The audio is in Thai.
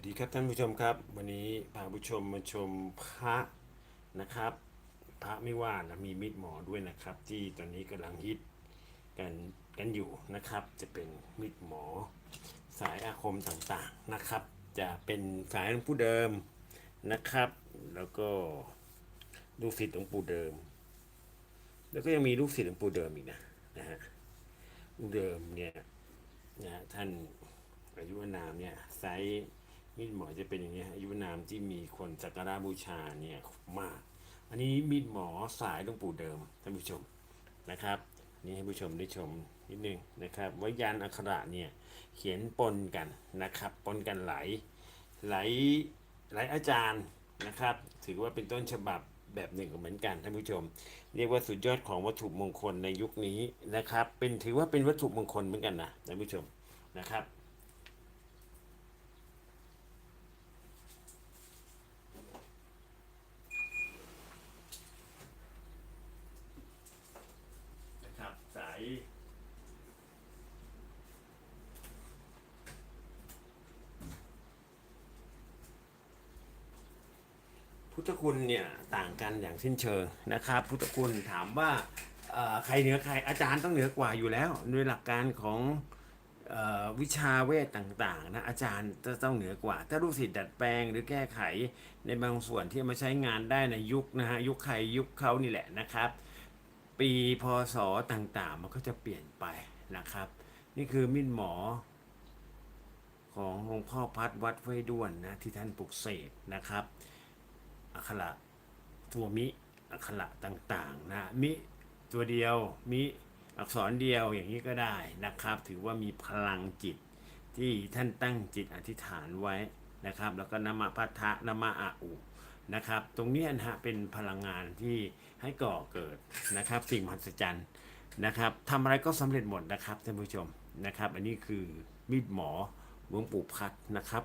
วัสดีครับท่านผู้ชมครับ วันนี้พาผู้ชมมาชมพระนะครับ พระไม่ว่านะมีมิดหมอด้วยนะครับ ที่ตอนนี้กำลังฮิตกันกันอยู่นะครับ จะเป็นมิดหมอ สายอาคมต่างๆนะครับ จะเป็นสายหลวงปู่เดิมนะครับ แล้วก็ลูกศิษย์หลวงปู่เดิม แล้วก็ยังมีลูกศิษย์หลวงปู่เดิมอีกนะนะฮะลูกเดิมเนี่ยนะฮะท่านอายุนามเนี่ยไซส์ มีดหมอจะเป็นอย่างนี้ฮะอายุนามที่มีคนสักการะบูชาเนี่ยมาก อันนี้มีดหมอสายหลวงปู่เดิมท่านผู้ชมนะครับ นี่ให้ผู้ชมได้ชมนิดนึงนะครับว่ายันอักขระเนี่ยเขียนปนกันนะครับปนกันหลายหลายหลายอาจารย์นะครับ ถือว่าเป็นต้นฉบับแบบหนึ่งเหมือนกันท่านผู้ชม เรียกว่าสุดยอดของวัตถุมงคลในยุคนี้นะครับ เป็นถือว่าเป็นวัตถุมงคลเหมือนกันนะท่านผู้ชมนะครับสาย พุทธคุณเนี่ยต่างกันอย่างสิ้นเชิงนะครับ พุทธคุณถามว่าใครเหนือใครอาจารย์ต้องเหนือกว่าอยู่แล้วโดยหลักการของอวิชาเวทต่างๆนะอาจารย์จะต้องเหนือกว่า ถ้าลูกศิษย์ดัดแปลงหรือแก้ไขในบางส่วนที่มาใช้งานได้ในยุคนะฮะยุคใครยุคเขานี่แหละนะครับ ปีพศต่างๆ มันก็จะเปลี่ยนไปนะครับ นี่คือมินหมอของหลวงพ่อพัดวัดไว้ด้วนนะที่ท่านปลุกเสกนะครับ อักขระตัวมิอักขระต่างๆนะมิตัวเดียวมิอักษรเดียวอย่างนี้ก็ได้นะครับ ถือว่ามีพลังจิตที่ท่านตั้งจิตอธิษฐานไว้นะครับ แล้วก็นามพัทธะนามะอาอุนะครับ ตรงนี้นะฮะเป็นพลังงานที่ให้ก่อเกิดนะครับ สิ่งมหัศจรรย์นะครับทำอะไรก็สำเร็จหมดนะครับท่านผู้ชมนะครับ อันนี้คือมีดหมอหลวงปู่พัดนะครับ